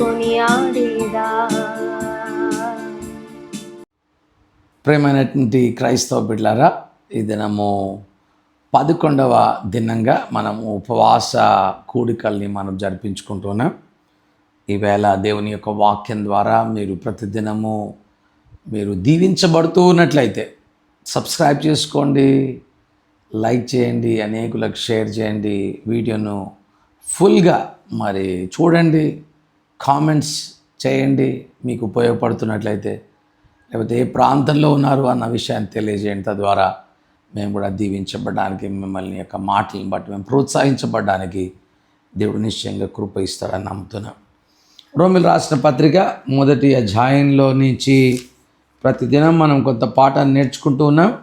కొనియాడేదా? ప్రేమైనటువంటి క్రైస్తవ బిడ్లారా ఈ దినము పదకొండవ దినంగా మనము ఉపవాస కూడికల్ని మనం జరిపించుకుంటున్నాం. ఈవేళ దేవుని యొక్క వాక్యం ద్వారా మీరు ప్రతిదినము మీరు దీవించబడుతూ ఉన్నట్లయితే సబ్స్క్రైబ్ చేసుకోండి లైక్ చేయండి అనేకులకు షేర్ చేయండి వీడియోను ఫుల్గా మరి చూడండి. కామెంట్స్ చేయండి మీకు ఉపయోగపడుతున్నట్లయితే. లేకపోతే ఏ ప్రాంతంలో ఉన్నారు అన్న విషయాన్ని తెలియజేయండి. తద్వారా మేము కూడా దీవించబడడానికి మిమ్మల్ని యొక్క మాటలను బట్టి మేము ప్రోత్సహించబడడానికి దేవుడు నిశ్చయంగా కృప ఇస్తారని నమ్ముతున్నాం. రోమిల్ రాసిన పత్రిక మొదటి అధ్యాయంలో నుంచి ప్రతిదినం మనం కొంత పాఠాన్ని నేర్చుకుంటూ ఉన్నాం.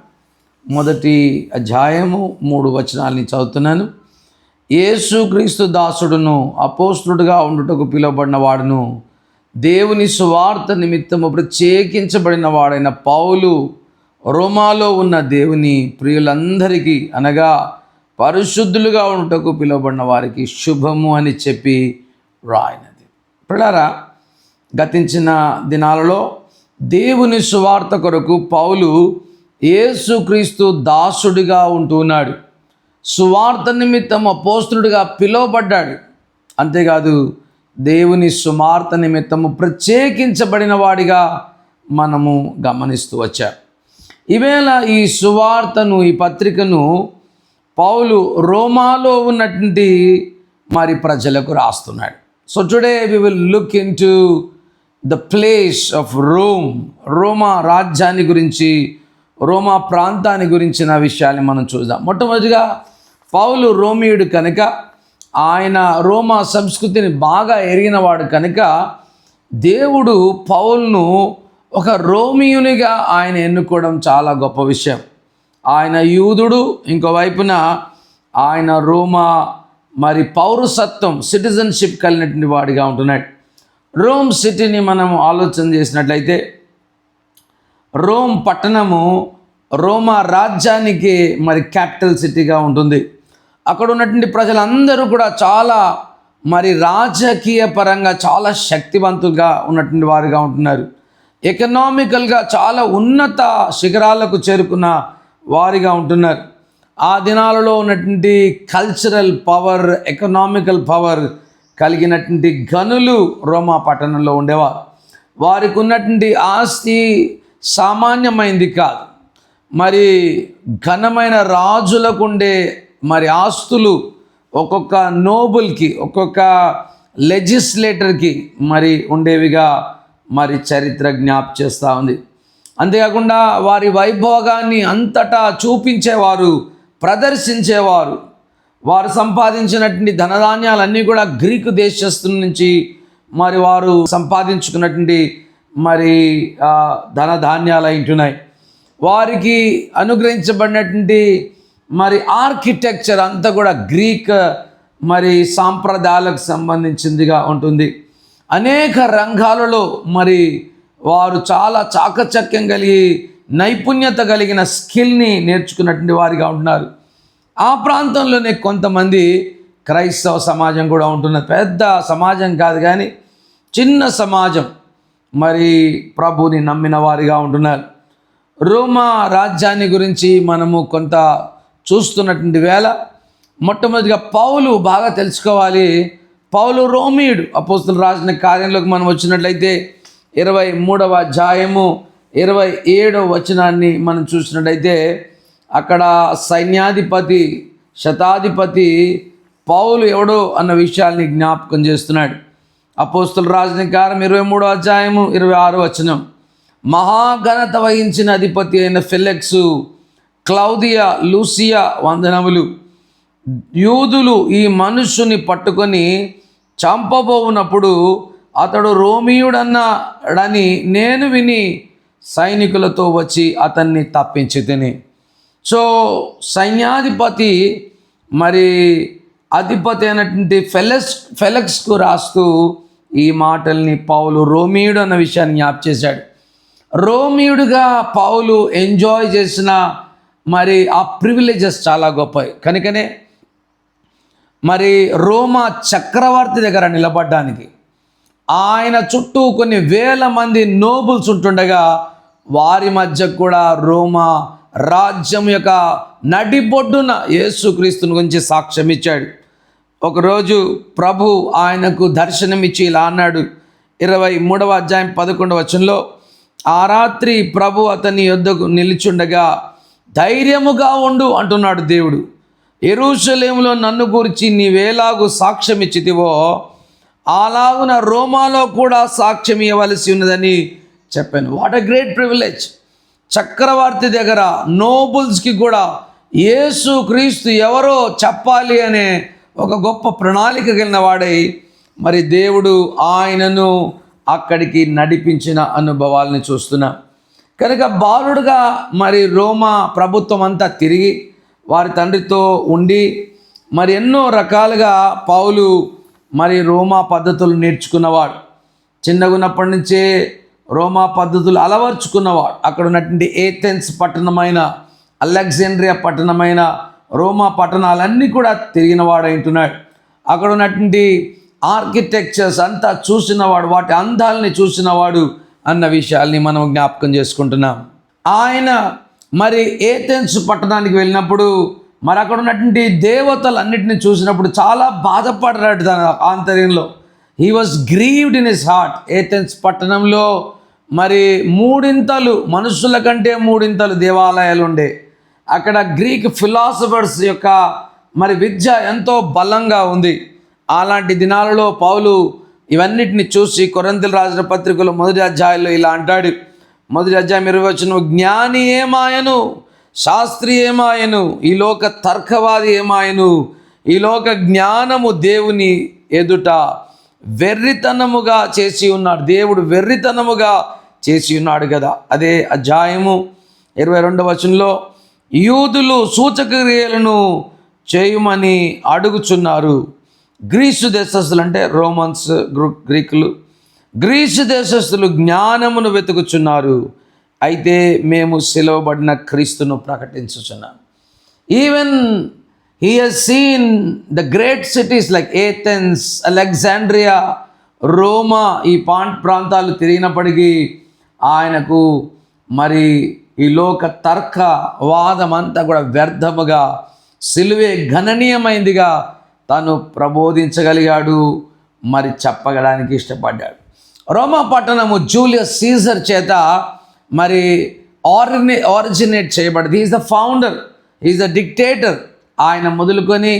మొదటి అధ్యాయము మూడు వచనాలని చదువుతున్నాను. యేసుక్రీస్తు దాసుడును అపోస్తుడుగా ఉండుటకు పిలువబడిన వాడును దేవుని సువార్త నిమిత్తము ప్రత్యేకించబడిన వాడైన పౌలు రోమాలో ఉన్న దేవుని ప్రియులందరికీ అనగా పరిశుద్ధులుగా ఉండుటకు పిలువబడిన వారికి శుభము అని చెప్పి రాయినది పిల్లరా గతించిన దినాలలో దేవుని సువార్త కొరకు పౌలు యేసుక్రీస్తు దాసుడిగా ఉంటున్నాడు సువార్త నిమిత్తం అపోస్తుడుగా పిలువబడ్డాడు. అంతేకాదు దేవుని సుమార్త నిమిత్తము ప్రత్యేకించబడిన వాడిగా మనము గమనిస్తూ వచ్చాం. ఈవేళ ఈ సువార్తను ఈ పత్రికను పౌలు రోమాలో ఉన్నటువంటి మరి ప్రజలకు రాస్తున్నాడు. So today we will look into the place of Rome రోమా రాజ్యాన్ని గురించి రోమా ప్రాంతాన్ని గురించిన విషయాన్ని మనం చూద్దాం. మొట్టమొదటిగా పౌలు రోమియుడు కనుక ఆయన రోమా సంస్కృతిని బాగా ఎరిగినవాడు కనుక దేవుడు పౌల్ను ఒక రోమియునిగా ఆయన ఎన్నుకోవడం చాలా గొప్ప విషయం. ఆయన యూదుడు ఇంకోవైపున ఆయన రోమా మరి పౌరసత్వం సిటిజన్షిప్ కలిగినటువంటి వాడిగా ఉంటున్నాడు. రోమ్ సిటీని మనం ఆలోచన చేసినట్లయితే రోమ్ పట్టణము రోమా రాజ్యానికి మరి క్యాపిటల్ సిటీగా ఉంటుంది. అక్కడ ఉన్నటువంటి ప్రజలందరూ కూడా చాలా మరి రాజకీయ పరంగా చాలా శక్తివంతులుగా ఉన్నటువంటి వారుగా ఉంటున్నారు. ఎకనామికల్గా చాలా ఉన్నత శిఖరాలకు చేరుకున్న వారిగా ఉంటున్నారు. ఆ దినాలలో ఉన్నటువంటి కల్చరల్ పవర్ ఎకనామికల్ పవర్ కలిగినటువంటి గనులు రోమా పట్టణంలో ఉండేవారు. వారికి ఉన్నటువంటి ఆస్తి సామాన్యమైంది కాదు. మరి ఘనమైన రాజులకు ఉండే మరి ఆస్తులు ఒక్కొక్క నోబుల్కి ఒక్కొక్క లెజిస్లేటర్కి మరి ఉండేవిగా మరి చరిత్ర జ్ఞాప్ చేస్తూ ఉంది. అంతేకాకుండా వారి వైభోగాన్ని అంతటా చూపించేవారు ప్రదర్శించేవారు వారు సంపాదించినటువంటి ధనధాన్యాలన్నీ కూడా గ్రీకు దేశస్తుల నుంచి మరి వారు సంపాదించుకున్నటువంటి మరి ఆ, ధనధాన్యాలు ఉంటున్నాయి. వారికి అనుగ్రహించబడినటువంటి మరి ఆర్కిటెక్చర్ అంతా కూడా గ్రీక్ మరి సాంప్రదాయాలకు సంబంధించిందిగా ఉంటుంది. అనేక రంగాలలో మరి వారు చాలా చాకచక్యం కలిగి నైపుణ్యత కలిగిన స్కిల్ని నేర్చుకున్నటువంటి వారిగా ఉంటున్నారు. ఆ ప్రాంతంలోనే కొంతమంది క్రైస్తవ సమాజం కూడా ఉంటున్నది. పెద్ద సమాజం కాదు కానీ చిన్న సమాజం మరి ప్రభుని నమ్మిన వారిగా ఉంటున్నారు. రోమా రాజ్యాన్ని గురించి మనము కొంత చూస్తున్నటువంటి వేళ మొట్టమొదటిగా పౌలు బాగా తెలుసుకోవాలి. పౌలు రోమియుడు అపోస్తులు రాసిన కార్యంలోకి మనం వచ్చినట్లయితే ఇరవై మూడవ అధ్యాయము ఇరవై ఏడవ వచనాన్ని మనం చూసినట్లయితే అక్కడ సైన్యాధిపతి శతాధిపతి పౌలు ఎవడో అన్న విషయాల్ని జ్ఞాపకం చేస్తున్నాడు. అపోస్తులు రాసిన కారం ఇరవై మూడో అధ్యాయము ఇరవై ఆరు వచనం. మహాఘనత వహించిన అధిపతి అయిన ఫిలెక్సు క్లౌదియా లూసియా వందనములు. యూదులు ఈ మనుషుని పట్టుకొని చంపబోవునప్పుడు అతడు రోమియుడన్నాడని నేను విని సైనికులతో వచ్చి అతన్ని తప్పించి తిని. సో సైన్యాధిపతి మరి అధిపతి అయినటువంటి ఫెలెక్స్ ఫెలెక్స్కు రాస్తూ ఈ మాటల్ని పౌలు రోమియుడు అన్న విషయాన్ని జ్ఞాప్ చేశాడు. రోమియుడుగా పౌలు ఎంజాయ్ చేసిన మరి ఆ ప్రివిలేజెస్ చాలా గొప్పవి. కనుకనే మరి రోమా చక్రవర్తి దగ్గర నిలబడ్డానికి ఆయన చుట్టూ కొన్ని వేల మంది నోబుల్స్ ఉంటుండగా వారి మధ్య కూడా రోమా రాజ్యం యొక్క నడిబొడ్డున యేసుక్రీస్తుని గురించి సాక్ష్యం ఇచ్చాడు. ఒకరోజు ప్రభు ఆయనకు దర్శనమిచ్చి ఇలా అన్నాడు. ఇరవై మూడవ అధ్యాయం పదకొండవ వచనంలో ఆ రాత్రి ప్రభు అతని యొద్దకు నిలిచుండగా ధైర్యముగా ఉండు అంటున్నాడు దేవుడు. ఎరుషలేములో నన్ను గురించి నీవేలాగు సాక్ష్యం ఇచ్చితివో అలాగున రోమాలో కూడా సాక్ష్యం ఇవ్వవలసి ఉన్నదని చెప్పాను. వాట్ అ గ్రేట్ ప్రివిలేజ్ చక్రవర్తి దగ్గర నోబుల్స్కి కూడా యేసు క్రీస్తు ఎవరో చెప్పాలి అనే ఒక గొప్ప ప్రణాళిక కలిగిన వాడై మరి దేవుడు ఆయనను అక్కడికి నడిపించిన అనుభవాలను చూస్తున్నాం. కనుక బాలుడుగా మరి రోమా ప్రభుత్వం అంతా తిరిగి వారి తండ్రితో ఉండి మరి ఎన్నో రకాలుగా పౌలు మరి రోమా పద్ధతులు నేర్చుకున్నవాడు. చిన్నగున్నప్పటి నుంచే రోమా పద్ధతులు అలవర్చుకున్నవాడు. అక్కడ ఉన్నటువంటి ఏథెన్స్ పట్టణమైన అలెగ్జాండ్రియా పట్టణమైన రోమా పట్టణాలన్నీ కూడా తిరిగినవాడు అంటున్నాడు. అక్కడ ఉన్నటువంటి ఆర్కిటెక్చర్స్ అంతా చూసినవాడు వాటి అందాలని చూసినవాడు అన్న విషయాల్ని మనం జ్ఞాపకం చేసుకుంటున్నాం. ఆయన మరి ఏథెన్స్ పట్టణానికి వెళ్ళినప్పుడు మరి అక్కడ ఉన్నటువంటి దేవతలన్నిటిని చూసినప్పుడు చాలా బాధపడ్డాడు తన ఆంతర్యంలో. He was grieved in his heart Athens పట్టణంలో మరి మూడింతలు మనుషుల కంటే మూడింతలు దేవాలయాలు ఉండే. అక్కడ గ్రీక్ ఫిలాసఫర్స్ యొక్క మరి విద్య ఎంతో బలంగా ఉంది. అలాంటి దినాలలో పౌలు ఇవన్నిటిని చూసి కొరంతిల్ రాసిన పత్రికలో మొదటి అధ్యాయంలో ఇలా అంటాడు. మొదటి అధ్యాయం ఇరవై వచ్చిన జ్ఞాని ఏమాయను? శాస్త్రి ఏమాయను? ఈ లోక తర్కవాది ఏమాయను? ఈ లోక జ్ఞానము దేవుని ఎదుట వెర్రితనముగా చేసి ఉన్నాడు. దేవుడు వెర్రితనముగా చేసి ఉన్నాడు కదా. అదే అధ్యాయము ఇరవై రెండవ వచనంలో యూదులు సూచక్రియలను చేయమని అడుగుచున్నారు. గ్రీసు దేశస్తులు అంటే రోమన్స్ గ్రీకులు. గ్రీసు దేశస్తులు జ్ఞానమును వెతుకుచున్నారు. అయితే మేము సిలువబడిన క్రీస్తును ప్రకటించుచున్నాం. Even he has seen the great cities like Athens Alexandria రోమా ఈ పాంట్ ప్రాంతాలు తిరిగినప్పటికీ ఆయనకు మరి ఈ లోక తర్క వాదం అంతా కూడా వ్యర్థముగా సిలువే గణనీయమైందిగా తను ప్రబోధించగలిగాడు మరి చెప్పగడానికి ఇష్టపడ్డాడు. రోమా పట్టణము జూలియస్ సీజర్ చేత మరి ఆరిని ఆరిజినేట్ చేయబడింది. Is the founder is the dictator ఆయన మొదలుకొని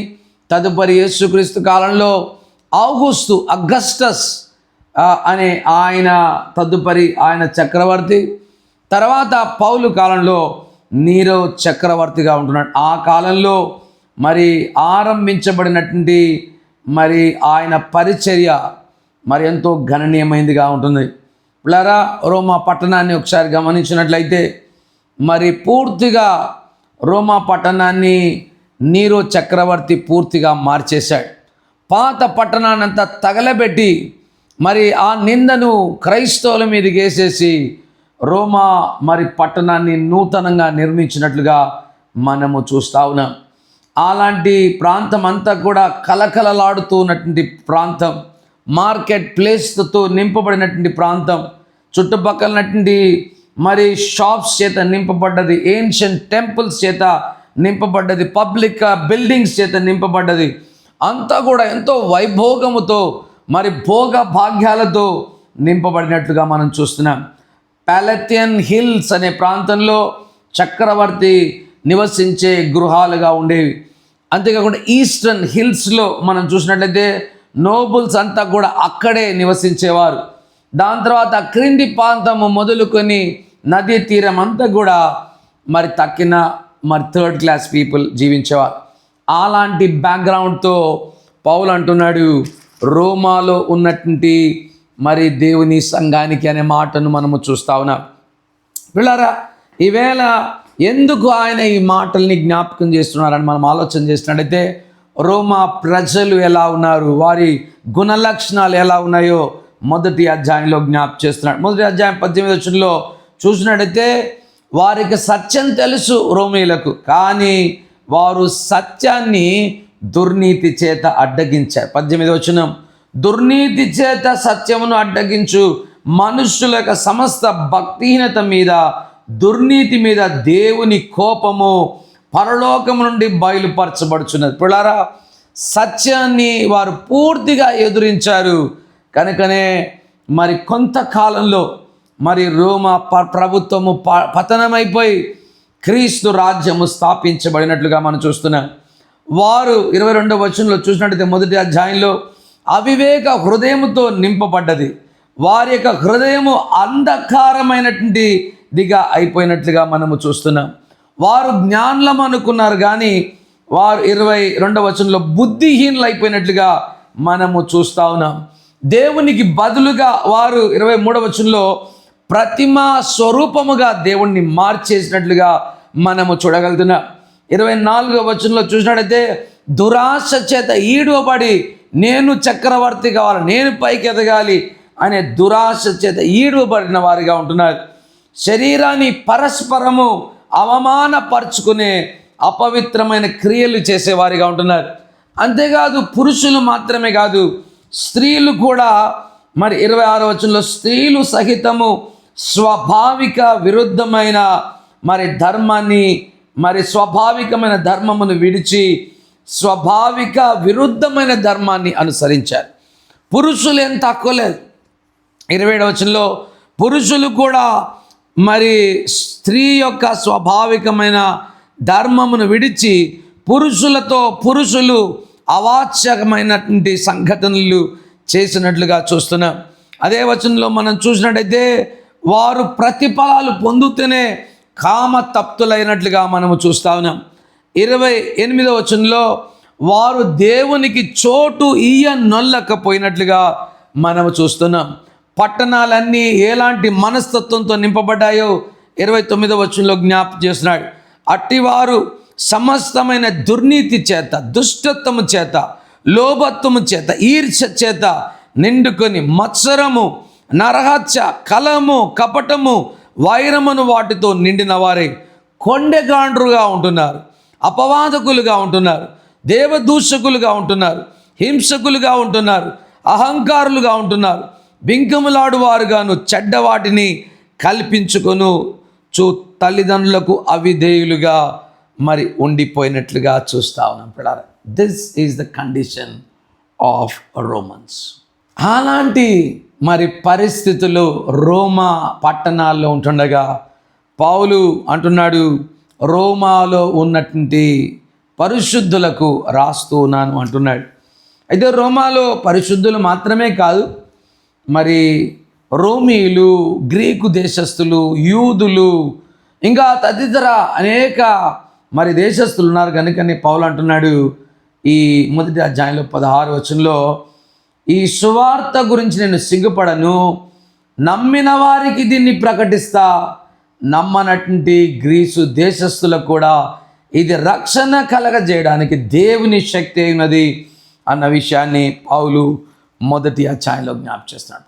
తదుపరి యేసుక్రీస్తు కాలంలో ఆగుస్తు అగస్టస్ అనే ఆయన తదుపరి ఆయన చక్రవర్తి. తర్వాత పౌలు కాలంలో నీరో చక్రవర్తిగా ఉంటున్నాడు. ఆ కాలంలో మరి ఆరంభించబడినటువంటి మరి ఆయన పరిచర్య మరి ఎంతో గణనీయమైనదిగా ఉంటుంది. ప్లరా రోమా పట్టణాన్ని ఒకసారి గమనించినట్లయితే మరి పూర్తిగా రోమా పట్టణాన్ని నీరో చక్రవర్తి పూర్తిగా మార్చేశాడు. పాత పట్టణాన్నంతా తగలబెట్టి మరి ఆ నిందను క్రైస్తవుల మీదకి వేసేసి రోమా మరి పట్టణాన్ని నూతనంగా నిర్మించినట్లుగా మనము చూస్తా ఉన్నాం. అలాంటి ప్రాంతం అంతా కూడా కలకలలాడుతూ ఉన్నటువంటి ప్రాంతం మార్కెట్ ప్లేస్తో నింపబడినటువంటి ప్రాంతం చుట్టుపక్కలనటువంటి మరి షాప్స్ చేత నింపబడ్డది ఏన్షియంట్ టెంపుల్స్ చేత నింపబడ్డది పబ్లిక్ బిల్డింగ్స్ చేత నింపబడ్డది. అంతా కూడా ఎంతో వైభోగముతో మరి భోగ భాగ్యాలతో నింపబడినట్లుగా మనం చూస్తున్నాం. ప్యాలెథియన్ హిల్స్ అనే ప్రాంతంలో చక్రవర్తి నివసించే గృహాలుగా ఉండేవి. అంతేకాకుండా ఈస్టర్న్ హిల్స్లో మనం చూసినట్లయితే నోబుల్స్ అంతా కూడా అక్కడే నివసించేవారు. దాని తర్వాత క్రింది ప్రాంతము మొదలుకొని నదీ తీరం అంతా కూడా మరి తక్కిన మరి థర్డ్ క్లాస్ పీపుల్ జీవించేవారు. అలాంటి బ్యాక్గ్రౌండ్తో పౌలు అంటున్నాడు రోమాలో ఉన్నటువంటి మరి దేవుని సంఘానికి అనే మాటను మనము చూస్తా ఉన్నాం. పిల్లరా ఈవేళ ఎందుకు ఆయన ఈ మాటల్ని జ్ఞాపకం చేస్తున్నారని మనం ఆలోచన చేసినట్టయితే రోమా ప్రజలు ఎలా ఉన్నారు? వారి గుణలక్షణాలు ఎలా ఉన్నాయో మొదటి అధ్యాయంలో జ్ఞాప చేస్తున్నాడు. మొదటి అధ్యాయం పద్దెనిమిది వచ్చంలో చూసినట్టయితే వారికి సత్యం తెలుసు రోమీలకు కానీ వారు సత్యాన్ని దుర్నీతి చేత అడ్డగించారు. పద్దెనిమిది వచనం దుర్నీతి చేత సత్యమును అడ్డగించు మనుష్యుల యొక్క సమస్త భక్తిహీనత మీద దుర్నీతి మీద దేవుని కోపము పరలోకము నుండి బయలుపరచబడుచున్నది. పిల్లారా సత్యాన్ని వారు పూర్తిగా ఎదురించారు. కనుకనే మరి కొంతకాలంలో మరి రోమ ప- ప్రభుత్వము ప- పతనమైపోయి క్రీస్తు రాజ్యము స్థాపించబడినట్లుగా మనం చూస్తున్నాం. వారు ఇరవై రెండవ వచనంలో చూసినట్టయితే మొదటి అధ్యాయంలో అవివేక హృదయముతో నింపబడ్డది. వారి యొక్క హృదయము అంధకారమైనటువంటి దిగా అయిపోయినట్లుగా మనము చూస్తున్నాం. వారు జ్ఞానులం అనుకున్నారు కానీ వారు ఇరవై రెండవ వచనంలో బుద్ధిహీనులు అయిపోయినట్లుగా మనము చూస్తా ఉన్నాం. దేవునికి బదులుగా వారు ఇరవై మూడవ వచనంలో ప్రతిమా స్వరూపముగా దేవుణ్ణి మార్చేసినట్లుగా మనము చూడగలుగుతున్నాం. ఇరవై నాలుగవ వచనంలో చూసినట్టయితే దురాశ చేత ఈడవబడి నేను చక్రవర్తి కావాలి నేను పైకి ఎదగాలి అనే దురాశ చేత ఈడవబడిన వారిగా ఉంటున్నారు. శరీరాన్ని పరస్పరము అవమానపరుచుకునే అపవిత్రమైన క్రియలు చేసేవారిగా ఉంటున్నారు. అంతేకాదు పురుషులు మాత్రమే కాదు స్త్రీలు కూడా. మరి ఇరవై ఆరో వచనంలో స్త్రీలు సహితము స్వాభావిక విరుద్ధమైన మరి ధర్మాన్ని మరి స్వాభావికమైన ధర్మమును విడిచి స్వాభావిక విరుద్ధమైన ధర్మాన్ని అనుసరించారు. పురుషులు ఏం తక్కువ లేదు. ఇరవై ఏడవచనంలో పురుషులు కూడా మరి స్త్రీ యొక్క స్వాభావికమైన ధర్మమును విడిచి పురుషులతో పురుషులు అవాచ్యకమైనటువంటి సంఘటనలు చేసినట్లుగా చూస్తున్నాం. అదే వచనంలో మనం చూసినట్టయితే వారు ప్రతిఫలాలు పొందుతూనే కామ తప్తులైనట్లుగా మనము చూస్తా ఉన్నాం. ఇరవై ఎనిమిదవ వచనంలో వారు దేవునికి చోటు ఇయ్య నొల్లకపోయినట్లుగా మనము చూస్తున్నాం. పట్టణాలన్నీ ఎలాంటి మనస్తత్వంతో నింపబడ్డాయో ఇరవై తొమ్మిదో వచనంలో జ్ఞాపకం చేస్తున్నాడు. అట్టివారు సమస్తమైన దుర్నీతి చేత దుష్టత్వము చేత లోభత్వము చేత ఈర్ష చేత నిండుకొని మత్సరము నరహత్య కలము కపటము వైరమును వాటితో నిండిన వారే కొండెగాండ్రుగా ఉంటున్నారు అపవాదకులుగా ఉంటున్నారు దేవదూషకులుగా ఉంటున్నారు హింసకులుగా ఉంటున్నారు అహంకారులుగా ఉంటున్నారు బింకములాడువారుగాను చెడ్డవాటిని చెడ్డ వాటిని కల్పించుకొను. చూ తల్లిదండ్రులకు అవిధేయులుగా మరి ఉండిపోయినట్లుగా చూస్తా ఉన్నాం పిల్లలు this is the condition of Romans అలాంటి మరి పరిస్థితులు రోమా పట్టణాల్లో ఉంటుండగా పౌలు అంటున్నాడు రోమాలో ఉన్నటువంటి పరిశుద్ధులకు రాస్తూ ఉన్నాను అంటున్నాడు. అయితే రోమాలో పరిశుద్ధులు మాత్రమే కాదు మరి రోమీలు గ్రీకు దేశస్థులు యూదులు ఇంకా తదితర అనేక మరి దేశస్థులు ఉన్నారు. కనుకని పౌలు అంటున్నాడు ఈ మొదటి అధ్యాయంలో పదహారు వచనంలో ఈ సువార్త గురించి నేను సిగ్గుపడను నమ్మిన వారికి దీన్ని ప్రకటిస్తా నమ్మనటువంటి గ్రీసు దేశస్థులకు కూడా ఇది రక్షణ కలగజేయడానికి దేవుని శక్తి అయినది అన్న విషయాన్ని పావులు మొదటి అధ్యాయంలో జ్ఞాపం చేస్తున్నాడు.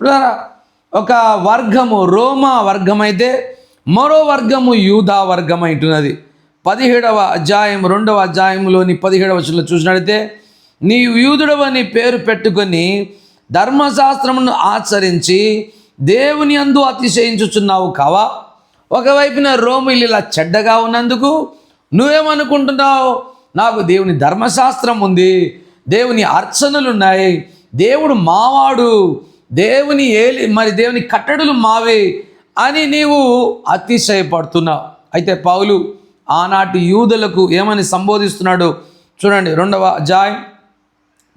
ఒక వర్గము రోమా వర్గం అయితే మరో వర్గము యూదా వర్గం అంటున్నది పదిహేడవ అధ్యాయం రెండవ అధ్యాయంలోని పదిహేడవ వచనంలో చూసినట్లయితే నీ యూదుడవని పేరు పెట్టుకొని ధర్మశాస్త్రమును ఆచరించి దేవుని అందు అతిశయించుచున్నావు కావా? ఒకవైపున రోమిలు ఇలా చెడ్డగా ఉన్నందుకు నువ్వేమనుకుంటున్నావు? నాకు దేవుని ధర్మశాస్త్రం ఉంది దేవుని అర్చనలు ఉన్నాయి దేవుడు మావాడు దేవుని ఏలి మరి దేవుని కట్టడలు మావే అని నీవు అతిశయపడుతున్నావు. అయితే పౌలు ఆనాటి యూదులకు ఏమని సంబోధిస్తున్నాడు? చూడండి రెండవ జాయ్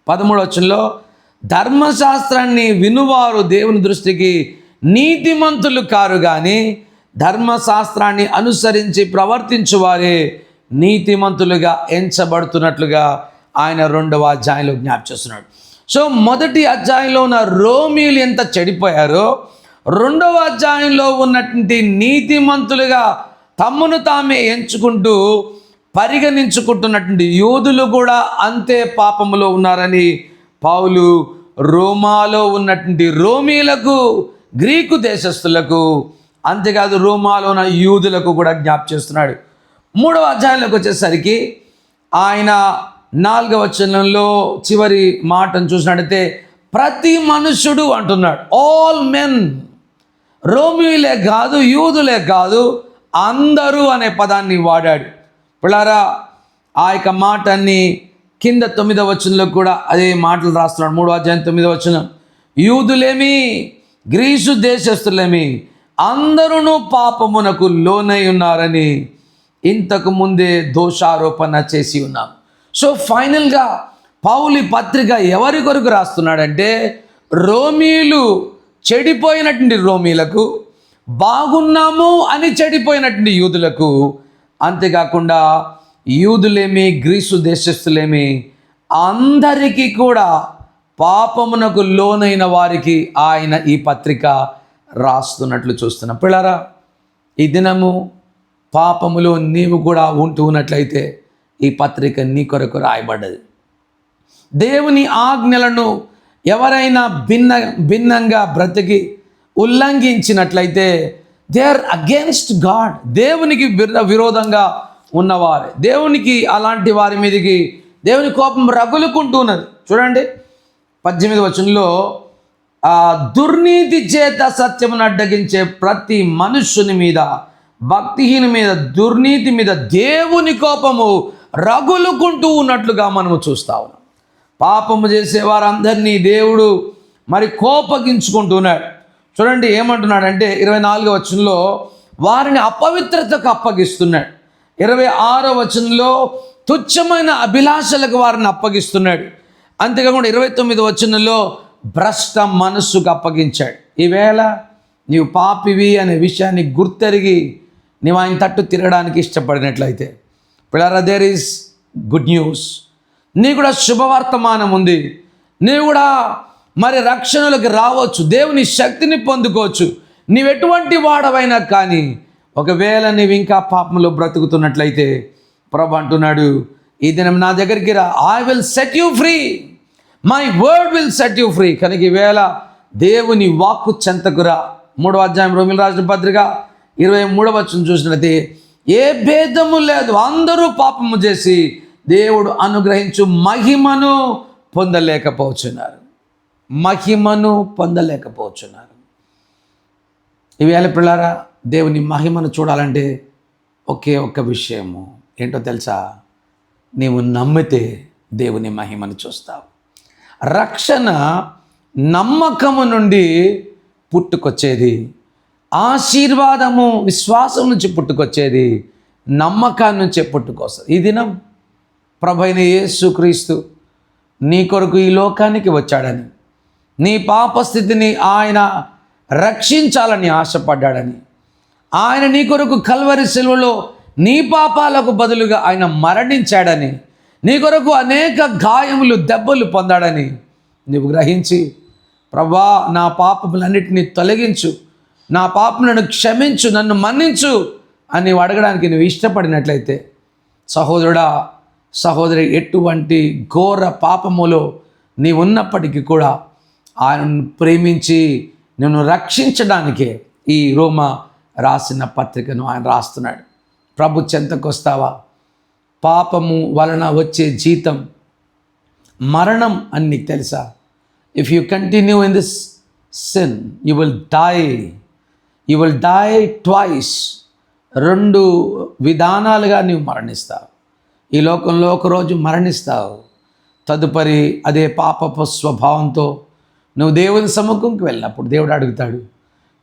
పదమూడవచనంలో ధర్మశాస్త్రాన్ని వినువారు దేవుని దృష్టికి నీతిమంతులు కారు కానీ ధర్మశాస్త్రాన్ని అనుసరించి ప్రవర్తించువారే నీతిమంతులుగా ఎంచబడుతున్నట్లుగా ఆయన రెండవ అధ్యాయంలో జ్ఞాపం చేస్తున్నాడు. సో మొదటి అధ్యాయంలో ఉన్న రోమిలు ఎంత చెడిపోయారో రెండవ అధ్యాయంలో ఉన్నటువంటి నీతిమంతులుగా తమ్మును తామే ఎంచుకుంటూ పరిగణించుకుంటున్నటువంటి యోధులు కూడా అంతే పాపములో ఉన్నారని పౌలు రోమాలో ఉన్నటువంటి రోమీలకు గ్రీకు దేశస్థులకు అంతేకాదు రోమాలో ఉన్న యూదులకు కూడా జ్ఞాప చేస్తున్నాడు. మూడవ అధ్యాయంలోకి వచ్చేసరికి ఆయన నాలుగవ వచనంలో చివరి మాటను చూసినట్టయితే ప్రతి మనుష్యుడు అంటున్నాడు ఆల్ మెన్ రోమిలే కాదు యూదులే కాదు అందరూ అనే పదాన్ని వాడాడు. పిల్లారా ఆ యొక్క మాటని కింద తొమ్మిదవ వచనంలో కూడా అదే మాటలు రాస్తున్నాడు మూడో అధ్యాయం తొమ్మిదవ వచనం. యూదులేమి గ్రీసు దేశస్థులేమి అందరూ పాపమునకు లోనై ఉన్నారని ఇంతకు ముందే దోషారోపణ చేసి ఉన్నాం. సో ఫైనల్గా పౌలి పత్రిక ఎవరి కొరకు రాస్తున్నాడంటే రోమీలు చెడిపోయినటువంటి రోమీలకు బాగున్నాము అని చెడిపోయినటువంటి యూదులకు. అంతేకాకుండా యూదులేమి గ్రీసు దేశస్థులేమి అందరికీ కూడా పాపమునకు లోనైన వారికి ఆయన ఈ పత్రిక రాస్తున్నట్లు చూస్తున్నాం. పిల్లరా ఈ దినము పాపములో నీవు కూడా ఉంటూ ఉన్నట్లయితే ఈ పత్రిక నీ కొరకు రాయబడ్డది. దేవుని ఆజ్ఞలను ఎవరైనా భిన్న భిన్నంగా బ్రతికి ఉల్లంఘించినట్లయితే దే ఆర్ అగేన్స్ట్ గాడ్ దేవునికి విరోధంగా ఉన్నవారు. దేవునికి అలాంటి వారి మీదకి దేవుని కోపం రగులుకుంటున్నది చూడండి పద్దెనిమిది వచనంలో దుర్నీతి చేత సత్యమును అడ్డగించే ప్రతి మనుష్యుని మీద భక్తిహీన మీద దుర్నీతి మీద దేవుని కోపము రగులుకుంటూ ఉన్నట్లుగా మనము చూస్తా ఉన్నాం. పాపము చేసే వారందరినీ దేవుడు మరి కోపగించుకుంటున్నాడు. చూడండి ఏమంటున్నాడంటే ఇరవై నాలుగో వచనంలో వారిని అపవిత్రతకు అప్పగిస్తున్నాడు. ఇరవై ఆరో వచనంలో తుచ్చమైన అభిలాషలకు వారిని అప్పగిస్తున్నాడు. అంతేకాకుండా ఇరవై తొమ్మిది వచనంలో భ్రష్ట మనస్సుకు అప్పగించాడు. ఈవేళ నీవు పాపివి అనే విషయాన్ని గుర్తెరిగి నీవు ఆయన తట్టు తిరగడానికి ఇష్టపడినట్లయితే పిల్లరా దేర్ ఈస్ గుడ్ న్యూస్ నీ కూడా శుభవర్తమానం ఉంది. నీవు కూడా మరి రక్షణలోకి రావచ్చు. దేవుని శక్తిని పొందుకోవచ్చు. నీవు ఎటువంటి వాడవైనా కానీ ఒకవేళ నీవు ఇంకా పాపంలో బ్రతుకుతున్నట్లయితే ప్రభు అంటున్నాడు ఈ దినం నా దగ్గరికి రా. I will set you free my word will set you free కనుక ఈవేళ దేవుని వాక్కు చెంతకురా మూడవ అధ్యాయం రోమిల రాసిన పత్రిక ఇరవై మూడవ వచనం చూసినట్లయితే ఏ భేదము లేదు. అందరూ పాపము చేసి దేవుడు అనుగ్రహించు మహిమను పొందలేకపోతున్నారు మహిమను పొందలేకపోతున్నారు ఇవేళ పిల్లారా దేవుని మహిమను చూడాలంటే ఒకే ఒక్క విషయము. ఏంటో తెలుసా? నీవు నమ్మితే దేవుని మహిమను చూస్తావు. రక్షణ నమ్మకము నుండి పుట్టుకొచ్చేది ఆశీర్వాదము విశ్వాసం నుంచి పుట్టుకొచ్చేది నమ్మకాన్ని నుంచి పుట్టుకొస్తుంది ఈ దినం ప్రభైన యేసుక్రీస్తు నీ కొరకు ఈ లోకానికి వచ్చాడని నీ పాపస్థితిని ఆయన రక్షించాలని ఆశపడ్డాడని ఆయన నీ కొరకు కల్వరి సెలవులో నీ పాపాలకు బదులుగా ఆయన మరణించాడని నీ కొరకు అనేక గాయములు దెబ్బలు పొందాడని నువ్వు గ్రహించి ప్రభా నా పాపములన్నిటినీ తొలగించు. నా పాపములను క్షమించు నన్ను మన్నించు అని నువ్వు అడగడానికి నువ్వు ఇష్టపడినట్లయితే సహోదరుడా సహోదరి ఎటువంటి ఘోర పాపములో నీ ఉన్నప్పటికీ కూడా ఆయనను ప్రేమించి నిన్ను రక్షించడానికే ఈ రోమ రాసిన పత్రికను ఆయన రాస్తున్నాడు. ప్రభు చెంతకొస్తావా? పాపము వలన వచ్చే జీతం మరణం అని నీకు తెలుసా? If you continue in this sin you will die you will die twice రెండు విధానాలుగా నీవు మరణిస్తావు. ఈ లోకంలో ఒకరోజు మరణిస్తావు. తదుపరి అదే పాపపు స్వభావంతో నువ్వు దేవుని సముఖంకి వెళ్ళినప్పుడు దేవుడు అడుగుతాడు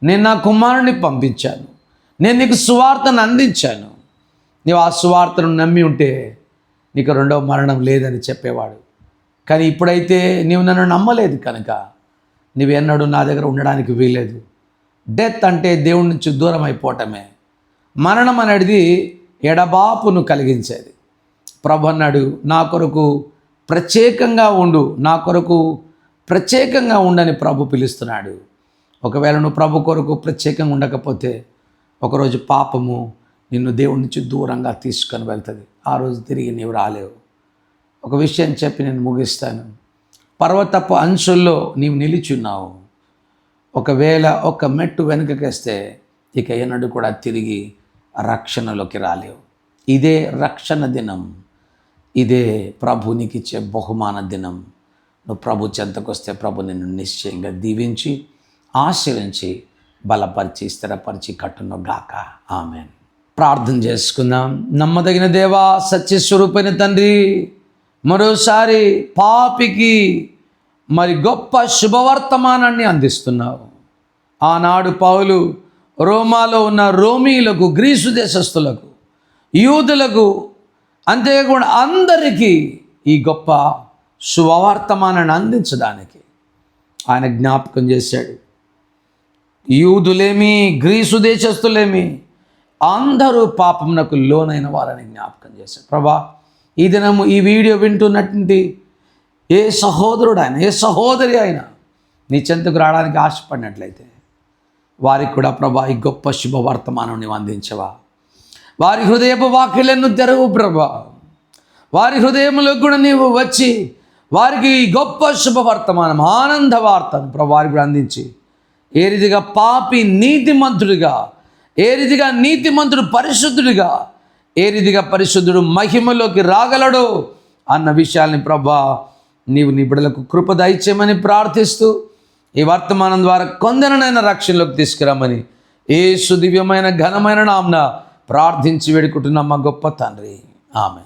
నేను నా కుమారుని పంపించాను. నేను నీకు సువార్తను అందించాను. నీవు ఆ సువార్తను నమ్మి ఉంటే నీకు రెండవ మరణం లేదని చెప్పేవాడు. కానీ ఇప్పుడైతే నీవు నన్ను నమ్మలేదు కనుక నువ్వెన్నడూ నా దగ్గర ఉండడానికి వీలేదు డెత్ అంటే దేవుడి నుంచి దూరం అయిపోవటమే. మరణం అనేది ఎడబాపును కలిగించేది. ప్రభు అన్నాడు నా కొరకు ప్రత్యేకంగా ఉండు నా కొరకు ప్రత్యేకంగా ఉండని ప్రభు పిలుస్తున్నాడు. ఒకవేళ నువ్వు ప్రభు కొరకు ప్రత్యేకంగా ఉండకపోతే ఒకరోజు పాపము నిన్ను దేవుడి నుంచి దూరంగా తీసుకొని వెళ్తుంది. ఆ రోజు తిరిగి నీవు రాలేవు. ఒక విషయం చెప్పి నేను ముగిస్తాను. పర్వతపు అంచుల్లో నీవు నిలిచున్నావు ఒకవేళ ఒక మెట్టు వెనుకకేస్తే ఇక ఎన్నడూ కూడా తిరిగి రక్షణలోకి రాలేవు. ఇదే రక్షణ దినం. ఇదే ప్రభు నీకు ఇచ్చే బహుమాన దినం. నువ్వు ప్రభు చెంతకొస్తే ప్రభు నిన్ను నిశ్చయంగా దీవించి ఆశ్రయించి బలపరిచి స్థిరపరిచి కట్టును గాక ఆమె ప్రార్థన చేసుకుందాం. నమ్మదగిన దేవా సత్యస్వరూపైన తండ్రి మరోసారి పాపికి మరి గొప్ప శుభవర్తమానాన్ని అందిస్తున్నావు. ఆనాడు పౌలు రోమాలో ఉన్న రోమీలకు గ్రీసు దేశస్థులకు యూదులకు అంతేకాకుండా అందరికీ ఈ గొప్ప శుభవర్తమానాన్ని అందించడానికి ఆయన జ్ఞాపకం చేశాడు. యూదులేమి గ్రీసు దేశస్థులేమి అందరూ పాపమునకు లోనైన వారని జ్ఞాపకం చేశాడు ప్రభా ఈ దినము ఈ వీడియో వింటున్నటువంటి ఏ సహోదరుడు ఆయన ఏ సహోదరి అయినా నీ చెంతకు రావడానికి ఆశపడినట్లయితే వారికి కూడా ప్రభా ఈ గొప్ప శుభవర్తమానం నీవు అందించవా? వారి హృదయపు వాక్యలను తెరవు ప్రభా. వారి హృదయంలో కూడా నీవు వచ్చి వారికి ఈ గొప్ప శుభవర్తమానం ఆనంద వార్తను ప్రభు వారికి కూడా అందించి ఏ రీతిగా పాపి నీతిమంతుడిగా ఏ రీతిగా నీతిమంతుడు పరిశుద్ధుడిగా ఏ రీతిగా పరిశుద్ధుడు మహిమలోకి రాగలడు అన్న విషయాల్ని ప్రభా నీవు నీ బిడ్డలకు కృప దయచేయమని ప్రార్థిస్తూ ఈ వర్తమానం ద్వారా కొందరినైనా రక్షణలోకి తీసుకురామని ఏ సుదివ్యమైన ఘనమైన నామ్న ప్రార్థించి వేడుకుంటున్నాం మా గొప్ప తండ్రి. ఆమె